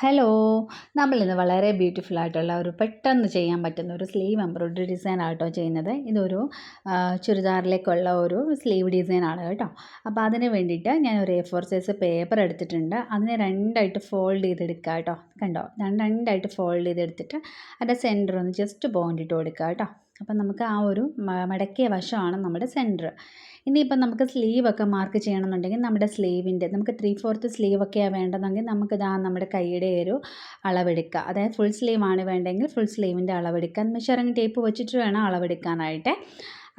Hello. നമ്മളിന്ന് വളരെ beautiful ആയിട്ടുള്ള ഒരു പെട്ടെന്ന് ചെയ്യാൻ പറ്റുന്ന ഒരു സ്ലീവ് എംബ്രോയ്ഡറി ഡിസൈൻ ആട്ടോ ചെയ്യുന്നത്. ഇതൊരു ചുരിദാറിലേക്കുള്ള ഒരു സ്ലീവ് ഡിസൈൻ ആണ് കേട്ടോ. അപ്പോൾ അതിന് വേണ്ടിയിട്ട് ഞാൻ ഒരു എ ഫോർ സൈസ് പേപ്പർ എടുത്തിട്ടുണ്ട്. അതിനെ രണ്ടായിട്ട് ഫോൾഡ് ചെയ്തെടുക്കുക കേട്ടോ. കണ്ടോ? ഞാൻ രണ്ടായിട്ട് ഫോൾഡ് ചെയ്തെടുത്തിട്ട് അതിന്റെ സെന്റർ ഒന്ന് ജസ്റ്റ് പോയിന്റ് ഇട്ട് കൊടുക്കുക കേട്ടോ. അപ്പം നമുക്ക് ആ ഒരു മടക്കിയ വശമാണ് നമ്മുടെ സെന്റർ ഇനിയിപ്പം നമുക്ക് സ്ലീവ് ഒക്കെ മാർക്ക് ചെയ്യണമെന്നുണ്ടെങ്കിൽ നമ്മുടെ സ്ലീവിന്റെ നമുക്ക് ത്രീ ഫോർത്ത് സ്ലീവ് ഒക്കെയാണ് വേണ്ടതെങ്കിൽ നമുക്ക് ഇതാ നമ്മുടെ കൈയുടെ ഒരു അളവെടുക്കുക അതായത് ഫുൾ സ്ലീവാണ് വേണ്ടെങ്കിൽ ഫുൾ സ്ലീവിന്റെ അളവെടുക്കുക മെഷറിങ് ടേപ്പ് വെച്ചിട്ട് വേണം അളവെടുക്കാനായിട്ട്.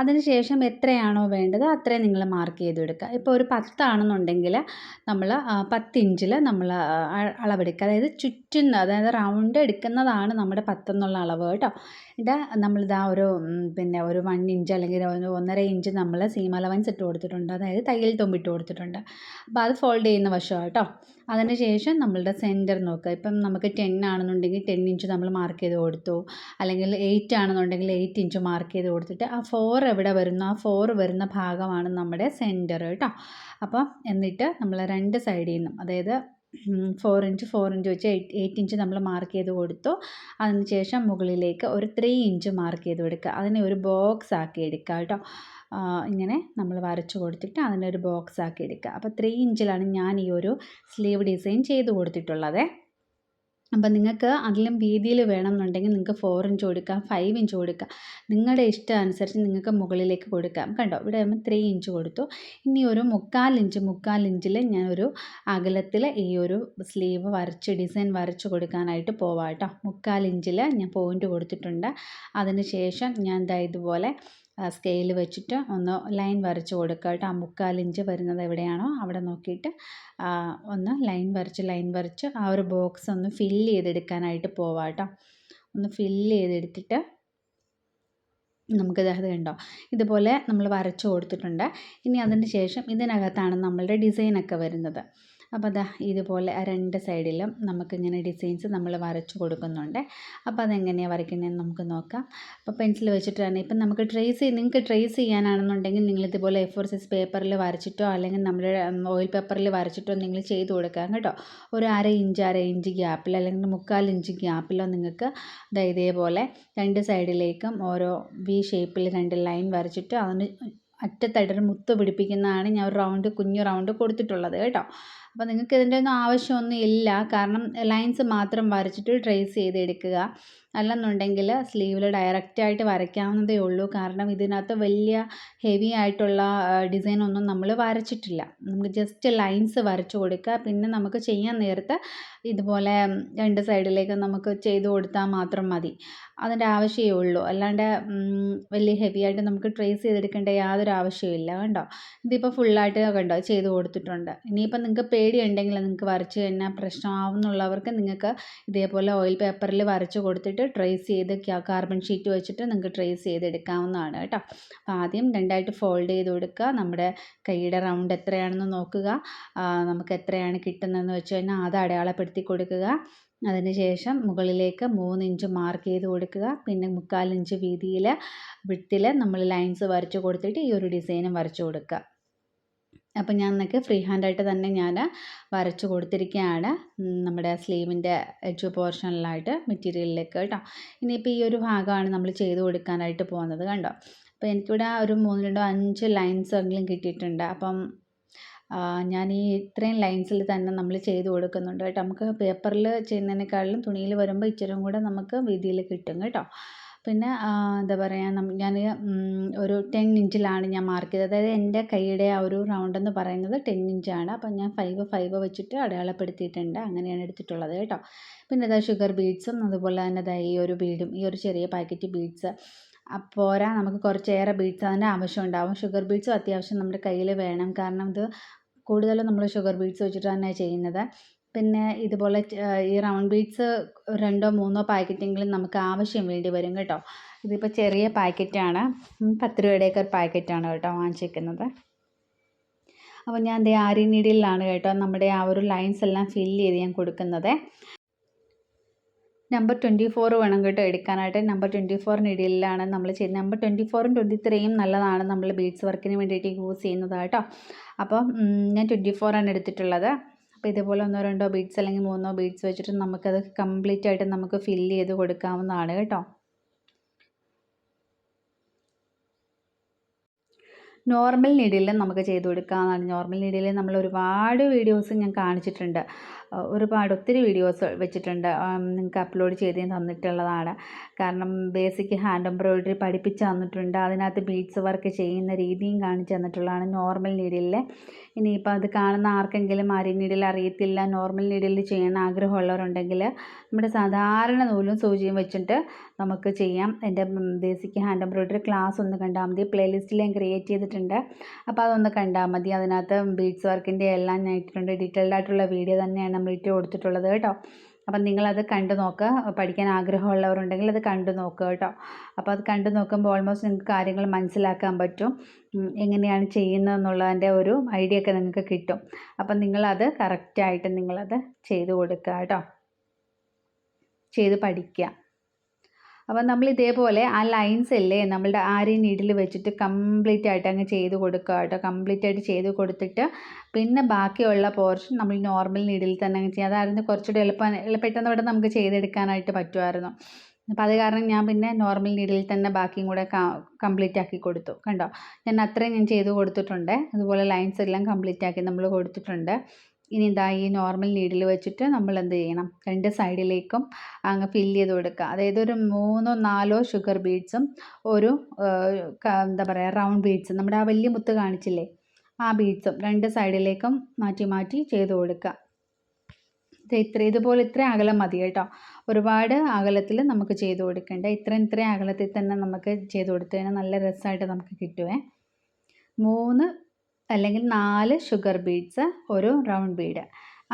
അതിനുശേഷം എത്രയാണോ വേണ്ടത് അത്രയും നിങ്ങൾ മാർക്ക് ചെയ്തെടുക്കുക. ഇപ്പോൾ ഒരു പത്താണെന്നുണ്ടെങ്കിൽ നമ്മൾ പത്ത് ഇഞ്ചിൽ നമ്മൾ അളവെടുക്കുക. അതായത് ചുറ്റുന്ന അതായത് റൗണ്ട് എടുക്കുന്നതാണ് നമ്മുടെ പത്തെന്നുള്ള അളവ് കേട്ടോ. ഇത് നമ്മളിതാ ഒരു പിന്നെ ഒരു വൺ ഇഞ്ച് അല്ലെങ്കിൽ ഒരു ഒന്നര ഇഞ്ച് നമ്മൾ സീം അലവൻസ് ഇട്ട് കൊടുത്തിട്ടുണ്ട്. അതായത് തയ്യൽ തുമ്പിട്ട് കൊടുത്തിട്ടുണ്ട്. അപ്പോൾ അത് ഫോൾഡ് ചെയ്യുന്ന വശമാണ് കേട്ടോ അതിന് ശേഷം നമ്മളുടെ സെന്റർ നോക്കുക ഇപ്പം നമുക്ക് ടെൻ ആണെന്നുണ്ടെങ്കിൽ ടെൻ ഇഞ്ച് നമ്മൾ മാർക്ക് ചെയ്ത് കൊടുത്തു. അല്ലെങ്കിൽ എയ്റ്റ് ആണെന്നുണ്ടെങ്കിൽ എയ്റ്റ് ഇഞ്ച് മാർക്ക് ചെയ്ത് കൊടുത്തിട്ട് ആ ഫോർ എവിടെ വരുന്നു? ആ ഫോർ വരുന്ന ഭാഗമാണ് നമ്മുടെ സെന്റർ കേട്ടോ അപ്പോൾ എന്നിട്ട് നമ്മൾ രണ്ട് സൈഡിൽ നിന്നും അതായത് ഫോർ ഇഞ്ച് ഫോർ ഇഞ്ച് വെച്ച് എയ്റ്റ് എയ്റ്റ് ഇഞ്ച് നമ്മൾ മാർക്ക് ചെയ്ത് കൊടുത്തു. അതിന് ശേഷം മുകളിലേക്ക് ഒരു ത്രീ ഇഞ്ച് മാർക്ക് ചെയ്ത് കൊടുക്കുക. അതിനെ ഒരു ബോക്സ് ആക്കി എടുക്കുക കേട്ടോ. ഇങ്ങനെ നമ്മൾ വരച്ചു കൊടുത്തിട്ട് അതിനെ ഒരു ബോക്സ് ആക്കി എടുക്കുക. അപ്പോൾ ത്രീ ഇഞ്ചിലാണ് ഞാൻ ഈ ഒരു സ്ലീവ് ഡിസൈൻ ചെയ്ത് കൊടുത്തിട്ടുള്ളത്. അപ്പം നിങ്ങൾക്ക് അതിലും വീതിയിൽ വേണമെന്നുണ്ടെങ്കിൽ നിങ്ങൾക്ക് ഫോർ ഇഞ്ച് കൊടുക്കാം ഫൈവ് ഇഞ്ച് കൊടുക്കാം. നിങ്ങളുടെ ഇഷ്ടം അനുസരിച്ച് നിങ്ങൾക്ക് മുകളിലേക്ക് കൊടുക്കാം. കണ്ടോ? ഇവിടെ ആകുമ്പോൾ ത്രീ ഇഞ്ച് കൊടുത്തു. ഇനി ഒരു മുക്കാൽ ഇഞ്ച് മുക്കാൽ ഇഞ്ചിൽ ഞാനൊരു അകലത്തിൽ ഈ ഒരു സ്ലീവ് വരച്ച് ഡിസൈൻ വരച്ച് കൊടുക്കാനായിട്ട് പോവാം കേട്ടോ. മുക്കാൽ ഇഞ്ചിൽ ഞാൻ പോയിന്റ് കൊടുത്തിട്ടുണ്ട്. അതിന് ശേഷം ഞാൻ എന്താ ഇതുപോലെ സ്കെയിൽ വെച്ചിട്ട് ഒന്ന് ലൈൻ വരച്ച് കൊടുക്കുക കേട്ടോ. ആ മുക്കാൽ ഇഞ്ച് വരുന്നത് എവിടെയാണോ അവിടെ നോക്കിയിട്ട് ഒന്ന് ലൈൻ വരച്ച് ലൈൻ വരച്ച് ആ ഒരു ബോക്സ് ഒന്ന് ഫില്ല് ചെയ്തെടുക്കാനായിട്ട് പോവാം കേട്ടോ ഒന്ന് ഫില്ല് ചെയ്തെടുത്തിട്ട് നമുക്ക് അത് കണ്ടോ? ഇതുപോലെ നമ്മൾ വരച്ച് കൊടുത്തിട്ടുണ്ട്. ഇനി അതിന് ശേഷം ഇതിനകത്താണ് നമ്മളുടെ ഡിസൈനൊക്കെ വരുന്നത്. അപ്പോൾ അതാ ഇതുപോലെ രണ്ട് സൈഡിലും നമുക്കിങ്ങനെ ഡിസൈൻസ് നമ്മൾ വരച്ച് കൊടുക്കുന്നുണ്ട്. അപ്പോൾ അതെങ്ങനെയാണ് വരയ്ക്കുന്നതെന്ന് നമുക്ക് നോക്കാം. അപ്പോൾ പെൻസിൽ വെച്ചിട്ട് തന്നെ ഇപ്പം നമുക്ക് ട്രേസ് ചെയ്ത് നിങ്ങൾക്ക് ട്രേസ് ചെയ്യാനാണെന്നുണ്ടെങ്കിൽ നിങ്ങൾ ഇതുപോലെ എ സൈസ് പേപ്പറിൽ വരച്ചിട്ടോ അല്ലെങ്കിൽ നമ്മുടെ ഓയിൽ പേപ്പറിൽ വരച്ചിട്ടോ നിങ്ങൾ ചെയ്ത് കൊടുക്കാം കേട്ടോ. ഒരു അര ഇഞ്ച് അര ഇഞ്ച് ഗ്യാപ്പിൽ അല്ലെങ്കിൽ മുക്കാൽ ഇഞ്ച് ഗ്യാപ്പിലോ നിങ്ങൾക്ക് ഇതേപോലെ രണ്ട് സൈഡിലേക്കും ഓരോ വി ഷേപ്പിൽ രണ്ട് ലൈൻ വരച്ചിട്ട് അതിന് അറ്റത്തടർ മുത്ത് പിടിപ്പിക്കുന്നതാണ് ഞാൻ ഒരു റൗണ്ട് കുഞ്ഞു റൗണ്ട് കൊടുത്തിട്ടുള്ളത് കേട്ടോ. അപ്പോൾ നിങ്ങൾക്ക് ഇതിന്റെ ഒന്നും ആവശ്യമൊന്നും ഇല്ല. കാരണം ലൈൻസ് മാത്രം വരച്ചിട്ട് ട്രേസ് ചെയ്തെടുക്കുക. അല്ലെന്നുണ്ടെങ്കിൽ സ്ലീവിൽ ഡയറക്റ്റായിട്ട് വരയ്ക്കാവുന്നതേ ഉള്ളൂ. കാരണം ഇതിനകത്ത് വലിയ ഹെവി ആയിട്ടുള്ള ഡിസൈൻ ഒന്നും നമ്മൾ വരച്ചിട്ടില്ല. നമുക്ക് ജസ്റ്റ് ലൈൻസ് വരച്ചു കൊടുക്കുക. പിന്നെ നമുക്ക് ചെയ്യാൻ നേരത്ത് ഇതുപോലെ രണ്ട് സൈഡിലേക്ക് നമുക്ക് ചെയ്ത് കൊടുത്താൽ മാത്രം മതി. അതിന്റെ ആവശ്യമേ ഉള്ളൂ. അല്ലാണ്ട് വലിയ ഹെവി ആയിട്ട് നമുക്ക് ട്രേസ് ചെയ്തെടുക്കേണ്ട യാതൊരു ആവശ്യമില്ല കണ്ടോ? ഇതിപ്പോൾ ഫുള്ളായിട്ട് കണ്ടോ? ചെയ്ത് കൊടുത്തിട്ടുണ്ട്. ഇനിയിപ്പോൾ നിങ്ങൾക്ക് പേടിയുണ്ടെങ്കിൽ നിങ്ങൾക്ക് വരച്ച് കഴിഞ്ഞാൽ പ്രശ്നമാവുന്നുള്ളവർക്ക് നിങ്ങൾക്ക് ഇതേപോലെ ഓയിൽ പേപ്പറിൽ വരച്ച് കൊടുത്തിട്ട് ട്രേസ് ചെയ്ത് കാർബൺ ഷീറ്റ് വെച്ചിട്ട് നിങ്ങൾക്ക് ട്രേസ് ചെയ്തെടുക്കാവുന്നതാണ് കേട്ടോ. അപ്പോൾ ആദ്യം രണ്ടായിട്ട് ഫോൾഡ് ചെയ്ത് കൊടുക്കുക. നമ്മുടെ കൈയുടെ റൗണ്ട് എത്രയാണെന്ന് നോക്കുക. നമുക്ക് എത്രയാണ് കിട്ടുന്നതെന്ന് വെച്ച് കഴിഞ്ഞാൽ അത് അടയാളപ്പെടുത്തി കൊടുക്കുക. അതിന് ശേഷം മുകളിലേക്ക് മൂന്ന് ഇഞ്ച് മാർക്ക് ചെയ്ത് കൊടുക്കുക. പിന്നെ മുക്കാൽ ഇഞ്ച് വീതിയിൽ വിട്ടിൽ നമ്മൾ ലൈൻസ് വരച്ച് കൊടുത്തിട്ട് ഈ ഒരു ഡിസൈനും വരച്ച് കൊടുക്കുക. അപ്പം ഞാൻ നിങ്ങൾക്ക് ഫ്രീ ഹാൻഡായിട്ട് തന്നെ ഞാൻ വരച്ച് കൊടുത്തിരിക്കുകയാണ് നമ്മുടെ സ്ലീവിന്റെ എഡ്ജ് പോർഷനിലായിട്ട് മെറ്റീരിയലിലേക്ക് കേട്ടോ. ഇനിയിപ്പോൾ ഈ ഒരു ഭാഗമാണ് നമ്മൾ ചെയ്ത് കൊടുക്കാനായിട്ട് പോകുന്നത് കണ്ടോ? അപ്പോൾ എനിക്കിവിടെ ഒരു മൂന്ന് രണ്ടോ അഞ്ച് ലൈൻസ് എങ്കിലും കിട്ടിയിട്ടുണ്ട്. അപ്പം ഞാൻ ഈ ഇത്രയും ലൈൻസിൽ തന്നെ നമ്മൾ ചെയ്ത് കൊടുക്കുന്നുണ്ട് കേട്ടോ. നമുക്ക് പേപ്പറിൽ ചെയ്യുന്നതിനേക്കാളും തുണിയിൽ വരുമ്പോൾ ഇച്ചിരി കൂടെ നമുക്ക് വീതിയിൽ കിട്ടും കേട്ടോ. പിന്നെ എന്താ പറയുക ഞാൻ ഒരു ടെൻ ഇഞ്ചിലാണ് ഞാൻ മാർക്ക് ചെയ്തത്. അതായത് എന്റെ കൈയുടെ ആ ഒരു റൗണ്ട് എന്ന് പറയുന്നത് ടെൻ ഇഞ്ചാണ്. അപ്പം ഞാൻ ഫൈവ് ഫൈവ് വെച്ചിട്ട് അടയാളപ്പെടുത്തിയിട്ടുണ്ട്. അങ്ങനെയാണ് എടുത്തിട്ടുള്ളത് കേട്ടോ. പിന്നെ ഇതാ ഷുഗർ ബീഡ്സും അതുപോലെ തന്നെ ദാ ഈ ഒരു ബീഡും ഈ ഒരു ചെറിയ പാക്കറ്റ് ബീഡ്സ് പോരാ നമുക്ക് കുറച്ചേറെ ബീഡ്സ് അതിന്റെ ആവശ്യം ഉണ്ടാവും. ഷുഗർ ബീഡ്സും അത്യാവശ്യം നമ്മുടെ കയ്യിൽ വേണം. കാരണം ഇത് കൂടുതലും നമ്മൾ ഷുഗർ ബീഡ്സ് വെച്ചിട്ട് തന്നെ ചെയ്യുന്നത്. പിന്നെ ഇതുപോലെ ഈ റൗണ്ട് ബീഡ്സ് രണ്ടോ മൂന്നോ പാക്കറ്റെങ്കിലും നമുക്ക് ആവശ്യം വേണ്ടി വരും കേട്ടോ. ഇതിപ്പോൾ ചെറിയ പാക്കറ്റാണ്. പത്ത് രൂപയുടെയൊക്കെ ഒരു പാക്കറ്റാണ് കേട്ടോ വാങ്ങിച്ചിരിക്കുന്നത് അപ്പോൾ ഞാൻ ദേ ആരി നീഡിലാണ് കേട്ടോ നമ്മുടെ ആ ഒരു ലൈൻസ് എല്ലാം ഫില്ല് ചെയ്ത് ഞാൻ കൊടുക്കുന്നത്. നമ്പർ ട്വന്റി ഫോർ വേണം കേട്ടോ എടുക്കാനായിട്ട്. നമ്പർ ട്വന്റി ഫോർ ഇടയിലാണ് നമ്മൾ ചെയ്യുന്നത് നമ്പർ ട്വന്റി ഫോറും ട്വന്റി ത്രീയും നല്ലതാണ് നമ്മൾ ബീഡ്സ് വർക്കിന് വേണ്ടിയിട്ട് യൂസ് ചെയ്യുന്നത് കേട്ടോ. അപ്പം ഞാൻ ട്വന്റി ഫോറാണ് എടുത്തിട്ടുള്ളത്. അപ്പോൾ ഇതേപോലെ ഒന്നോ രണ്ടോ ബീഡ്സ് അല്ലെങ്കിൽ മൂന്നോ ബീഡ്സ് വെച്ചിട്ട് നമുക്കത് കംപ്ലീറ്റ് ആയിട്ട് നമുക്ക് ഫില്ല് ചെയ്ത് കൊടുക്കാവുന്നതാണ് കേട്ടോ. നോർമൽ നീഡിലും നമുക്ക് ചെയ്ത് കൊടുക്കാവുന്നതാണ്. നോർമൽ നീഡിൽ നമ്മൾ ഒരുപാട് വീഡിയോസ് ഞാൻ കാണിച്ചിട്ടുണ്ട്. ഒരുപാട് ഒത്തിരി വീഡിയോസ് വെച്ചിട്ടുണ്ട്. നിങ്ങൾക്ക് അപ്ലോഡ് ചെയ്ത് തന്നിട്ടുള്ളതാണ്. കാരണം ബേസിക് ഹാൻഡ് എംബ്രോയിഡറി പഠിപ്പിച്ച് തന്നിട്ടുണ്ട്. അതിനകത്ത് ബീഡ്സ് വർക്ക് ചെയ്യുന്ന രീതിയും കാണിച്ച് തന്നിട്ടുള്ളതാണ് നോർമൽ നീഡിലെ ഇനിയിപ്പോൾ അത് കാണുന്ന ആർക്കെങ്കിലും അരി നീഡിൽ അറിയത്തില്ല നോർമൽ നീഡിൽ ചെയ്യണം ആഗ്രഹമുള്ളവരുണ്ടെങ്കിൽ നമ്മുടെ സാധാരണ നൂലും സൂചിയും വെച്ചിട്ട് നമുക്ക് ചെയ്യാം. എന്റെ ബേസിക് ഹാൻഡ് എംബ്രോയിഡറി ക്ലാസ് ഒന്ന് കണ്ടാൽ മതി. പ്ലേലിസ്റ്റിൽ ഞാൻ ക്രിയേറ്റ് ചെയ്തിട്ടുണ്ട്. അപ്പോൾ അതൊന്ന് കണ്ടാൽ മതി. അതിനകത്ത് ബീഡ്സ് വർക്കിന്റെ എല്ലാം ഞാൻ ഇട്ടിട്ടുണ്ട്. ഡീറ്റെയിൽഡ് ആയിട്ടുള്ള വീഡിയോ തന്നെയാണ് നമ്മൾ ഇട്ട് കൊടുത്തിട്ടുള്ളത് കേട്ടോ. അപ്പം നിങ്ങളത് കണ്ടു നോക്കുക പഠിക്കാൻ ആഗ്രഹമുള്ളവരുണ്ടെങ്കിൽ അത് കണ്ടു നോക്കുക കേട്ടോ. അപ്പോൾ അത് കണ്ടു നോക്കുമ്പോൾ ഓൾമോസ്റ്റ് നിങ്ങൾക്ക് കാര്യങ്ങൾ മനസ്സിലാക്കാൻ പറ്റും. എങ്ങനെയാണ് ചെയ്യുന്നതെന്നുള്ളതിന്റെ ഒരു ഐഡിയ ഒക്കെ നിങ്ങൾക്ക് കിട്ടും. അപ്പം നിങ്ങളത് കറക്റ്റായിട്ട് നിങ്ങളത് ചെയ്തു കൊടുക്കുക കേട്ടോ. ചെയ്ത് പഠിക്കുക. അപ്പോൾ നമ്മൾ ഇതേപോലെ ആ ലൈൻസ് അല്ലേ നമ്മളുടെ ആരി നീഡിൽ വെച്ചിട്ട് കംപ്ലീറ്റ് ആയിട്ട് അങ്ങ് ചെയ്ത് കൊടുക്കുക കേട്ടോ. കംപ്ലീറ്റ് ആയിട്ട് ചെയ്ത് കൊടുത്തിട്ട് പിന്നെ ബാക്കിയുള്ള പോർഷൻ നമ്മൾ നോർമൽ നീഡിൽ തന്നെ അങ്ങ് ചെയ്യുക അതായിരുന്നു കുറച്ചുകൂടി എളുപ്പം പെട്ടെന്ന് ഇവിടെ നമുക്ക് ചെയ്തെടുക്കാനായിട്ട് പറ്റുമായിരുന്നു. അപ്പം അത് കാരണം ഞാൻ പിന്നെ നോർമൽ നീഡിൽ തന്നെ ബാക്കിയും കൂടെ കംപ്ലീറ്റ് ആക്കി കൊടുത്തു. കണ്ടോ? ഞാൻ അത്രയും ഞാൻ ചെയ്ത് കൊടുത്തിട്ടുണ്ട്. അതുപോലെ ലൈൻസ് എല്ലാം കംപ്ലീറ്റ് ആക്കി നമ്മൾ കൊടുത്തിട്ടുണ്ട്. ഇനി ഇതാ ഈ നോർമൽ നീഡിൽ വെച്ചിട്ട് നമ്മൾ എന്ത് ചെയ്യണം? രണ്ട് സൈഡിലേക്കും അങ്ങ് ഫില്ല് ചെയ്ത് കൊടുക്കുക. അതായത് ഒരു മൂന്നോ നാലോ ഷുഗർ ബീഡ്സും ഒരു എന്താ പറയുക റൗണ്ട് ബീഡ്സും നമ്മുടെ ആ വലിയ മുത്ത് കാണിച്ചില്ലേ? ആ ബീഡ്സും രണ്ട് സൈഡിലേക്കും മാറ്റി മാറ്റി ചെയ്ത് കൊടുക്കുക. ഇത്ര ഇതുപോലെ ഇത്ര അകലം മതി കേട്ടോ. ഒരുപാട് അകലത്തിൽ നമുക്ക് ചെയ്ത് കൊടുക്കേണ്ട. ഇത്രയും ഇത്രയും അകലത്തിൽ തന്നെ നമുക്ക് ചെയ്ത് കൊടുത്തു കഴിഞ്ഞാൽ നല്ല രസമായിട്ട് നമുക്ക് കിട്ടുവേ. മൂന്ന് അല്ലെങ്കിൽ നാല് ഷുഗർ ബീഡ്സ് ഒരു റൗണ്ട് ബീഡ്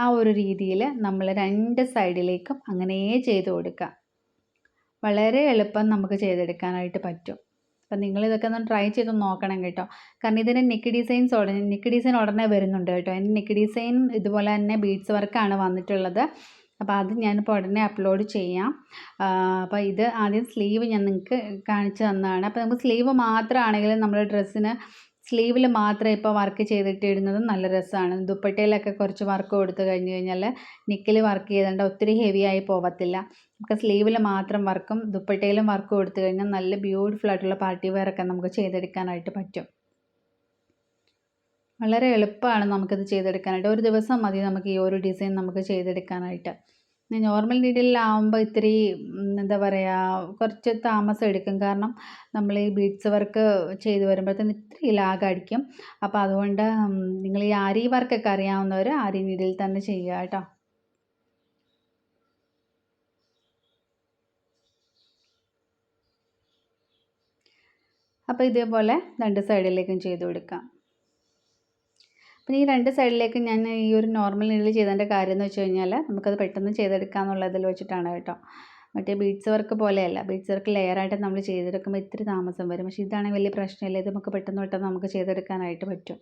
ആ ഒരു രീതിയിൽ നമ്മൾ രണ്ട് സൈഡിലേക്കും അങ്ങനെ ചെയ്ത് കൊടുക്കുക. വളരെ എളുപ്പം നമുക്ക് ചെയ്തെടുക്കാനായിട്ട് പറ്റും. അപ്പം നിങ്ങളിതൊക്കെ ഒന്ന് ട്രൈ ചെയ്ത് നോക്കണം കേട്ടോ. കാരണം ഇതിന് നെക്ക് ഡിസൈൻസ് ഉടനെ നെക്ക് ഡിസൈൻ ഉടനെ വരുന്നുണ്ട് കേട്ടോ. എന്റെ നെക്ക് ഡിസൈൻ ഇതുപോലെ തന്നെ ബീഡ്സ് വർക്കാണ് വന്നിട്ടുള്ളത്. അപ്പോൾ അത് ഞാനിപ്പോൾ ഉടനെ അപ്ലോഡ് ചെയ്യാം. അപ്പോൾ ഇത് ആദ്യം സ്ലീവ് ഞാൻ നിങ്ങൾക്ക് കാണിച്ചു തന്നതാണ്. അപ്പോൾ നമുക്ക് സ്ലീവ് മാത്രമാണെങ്കിലും നമ്മൾ ഡ്രസ്സിന് സ്ലീവിൽ മാത്രം ഇപ്പോൾ വർക്ക് ചെയ്തിട്ട് ഇടുന്നത് നല്ല രസമാണ് ദുപ്പട്ടയിലൊക്കെ കുറച്ച് വർക്ക് കൊടുത്തു കഴിഞ്ഞ് കഴിഞ്ഞാൽ നിക്കിൽ വർക്ക് ചെയ്തുകൊണ്ട് ഒത്തിരി ഹെവി ആയി പോകത്തില്ല നമുക്ക് സ്ലീവിൽ മാത്രം വർക്കും ദുപ്പട്ടയിലും വർക്ക് കൊടുത്തു കഴിഞ്ഞാൽ നല്ല ബ്യൂട്ടിഫുൾ ആയിട്ടുള്ള പാർട്ടി വെയർ ഒക്കെ നമുക്ക് ചെയ്തെടുക്കാനായിട്ട് പറ്റും. വളരെ എളുപ്പമാണ് നമുക്കിത് ചെയ്തെടുക്കാനായിട്ട്. ഒരു ദിവസം മതി നമുക്ക് ഈ ഒരു ഡിസൈൻ നമുക്ക് ചെയ്തെടുക്കാനായിട്ട്. നോർമൽ നീഡിലാവുമ്പോൾ ഇത്തിരി എന്താ പറയുക കുറച്ച് താമസം എടുക്കും. കാരണം നമ്മൾ ഈ ബീഡ്സ് വർക്ക് ചെയ്ത് വരുമ്പോഴത്തേന് ഇത്തിരി ലാഗ് അടിക്കും അപ്പോൾ അതുകൊണ്ട് നിങ്ങൾ ഈ ആരി വർക്കൊക്കെ അറിയാവുന്നവർ ആരി നീഡിൽ തന്നെ ചെയ്യുക കേട്ടോ. അപ്പോൾ ഇതേപോലെ രണ്ട് സൈഡിലേക്കും ചെയ്ത് കൊടുക്കാം. പിന്നെ ഈ രണ്ട് സൈഡിലേക്ക് ഞാൻ ഈ ഒരു നോർമൽ നീഡിൽ ചെയ്തതിന്റെ കാര്യം എന്ന് വെച്ച് കഴിഞ്ഞാൽ നമുക്കത് പെട്ടെന്ന് ചെയ്തെടുക്കാമെന്നുള്ളതിൽ വെച്ചിട്ടാണ് കേട്ടോ. മറ്റേ ബീഡ്സ് വർക്ക് പോലെയല്ല. ബീഡ്സ് വർക്ക് ലെയറായിട്ട് നമ്മൾ ചെയ്തെടുക്കുമ്പോൾ ഇത്തിരി താമസം വരും. പക്ഷേ ഇതാണെങ്കിൽ വലിയ പ്രശ്നമില്ല. ഇത് നമുക്ക് പെട്ടെന്ന് പെട്ടെന്ന് നമുക്ക് ചെയ്തെടുക്കാനായിട്ട് പറ്റും.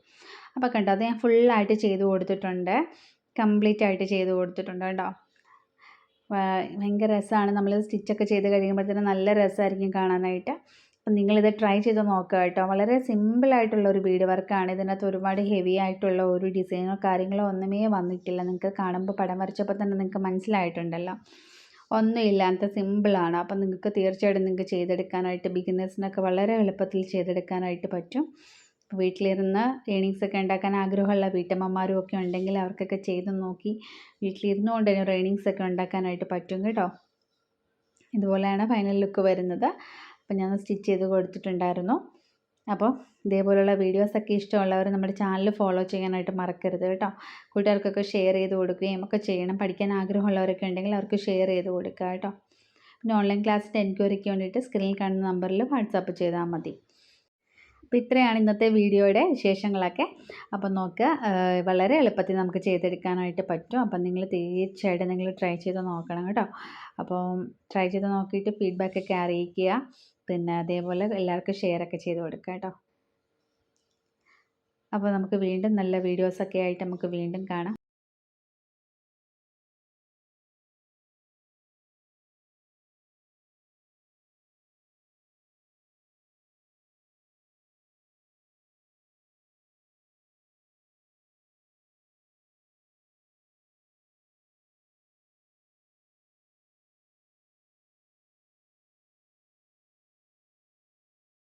അപ്പോൾ കണ്ടോ അത് ഞാൻ ഫുള്ളായിട്ട് ചെയ്ത് കൊടുത്തിട്ടുണ്ട്. കംപ്ലീറ്റ് ആയിട്ട് ചെയ്ത് കൊടുത്തിട്ടുണ്ട് കേട്ടോ. ഭയങ്കര രസമാണ്. നമ്മൾ സ്റ്റിച്ചൊക്കെ ചെയ്ത് കഴിയുമ്പോഴത്തേനും നല്ല രസമായിരിക്കും കാണാനായിട്ട്. അപ്പം നിങ്ങളിത് ട്രൈ ചെയ്ത് നോക്കുക കേട്ടോ. വളരെ സിമ്പിളായിട്ടുള്ള ഒരു ബീഡ് വർക്കാണ് ഇതിനകത്ത് ഒരുപാട് ഹെവി ആയിട്ടുള്ള ഒരു ഡിസൈനോ കാര്യങ്ങളോ ഒന്നുമേ വന്നിട്ടില്ല. നിങ്ങൾക്ക് കാണുമ്പോൾ പടം വരച്ചപ്പോൾ തന്നെ നിങ്ങൾക്ക് മനസ്സിലായിട്ടുണ്ടല്ലോ. ഒന്നും ഇല്ലാത്ത സിമ്പിളാണ് അപ്പം നിങ്ങൾക്ക് തീർച്ചയായിട്ടും നിങ്ങൾക്ക് ചെയ്തെടുക്കാനായിട്ട് ബിഗിനേഴ്സിനൊക്കെ വളരെ എളുപ്പത്തിൽ ചെയ്തെടുക്കാനായിട്ട് പറ്റും. വീട്ടിലിരുന്ന് ഏണിങ്സ് ഒക്കെ ഉണ്ടാക്കാൻ ആഗ്രഹമുള്ള വീട്ടമ്മമാരും ഒക്കെ ഉണ്ടെങ്കിൽ അവർക്കൊക്കെ ചെയ്ത് നോക്കി വീട്ടിലിരുന്നുകൊണ്ട് തന്നെ ഏണിങ്സ് ഒക്കെ ഉണ്ടാക്കാനായിട്ട് പറ്റും കേട്ടോ. ഇതുപോലെയാണ് ഫൈനൽ ലുക്ക് വരുന്നത്. അപ്പോൾ ഞാൻ സ്റ്റിച്ച് ചെയ്ത് കൊടുത്തിട്ടുണ്ടായിരുന്നു. അപ്പോൾ ഇതേപോലുള്ള വീഡിയോസൊക്കെ ഇഷ്ടമുള്ളവർ നമ്മുടെ ചാനൽ ഫോളോ ചെയ്യാനായിട്ട് മറക്കരുത് കേട്ടോ. കൂട്ടുകാർക്കൊക്കെ ഷെയർ ചെയ്ത് കൊടുക്കുകയും ഒക്കെ ചെയ്യണം. പഠിക്കാൻ ആഗ്രഹമുള്ളവരൊക്കെ ഉണ്ടെങ്കിൽ അവർക്ക് ഷെയർ ചെയ്ത് കൊടുക്കുക കേട്ടോ. പിന്നെ ഓൺലൈൻ ക്ലാസ്സിന്റെ എൻക്വയറിക്ക് വേണ്ടിയിട്ട് സ്ക്രീനിൽ കാണുന്ന നമ്പറിൽ വാട്സാപ്പ് ചെയ്താൽ മതി. അപ്പോൾ ഇത്രയാണ് ഇന്നത്തെ വീഡിയോയുടെ വിശേഷങ്ങളൊക്കെ. അപ്പോൾ നോക്കുക വളരെ എളുപ്പത്തിൽ നമുക്ക് ചെയ്തെടുക്കാനായിട്ട് പറ്റും. അപ്പം നിങ്ങൾ തീർച്ചയായിട്ടും നിങ്ങൾ ട്രൈ ചെയ്ത് നോക്കണം കേട്ടോ. അപ്പോൾ ട്രൈ ചെയ്ത് നോക്കിയിട്ട് ഫീഡ്ബാക്കൊക്കെ അറിയിക്കുക. പിന്നെ അതേപോലെ എല്ലാവർക്കും ഷെയറൊക്കെ ചെയ്ത് കൊടുക്കുക കേട്ടോ. അപ്പോൾ നമുക്ക് വീണ്ടും നല്ല വീഡിയോസൊക്കെ ആയിട്ട് നമുക്ക് വീണ്ടും കാണാം.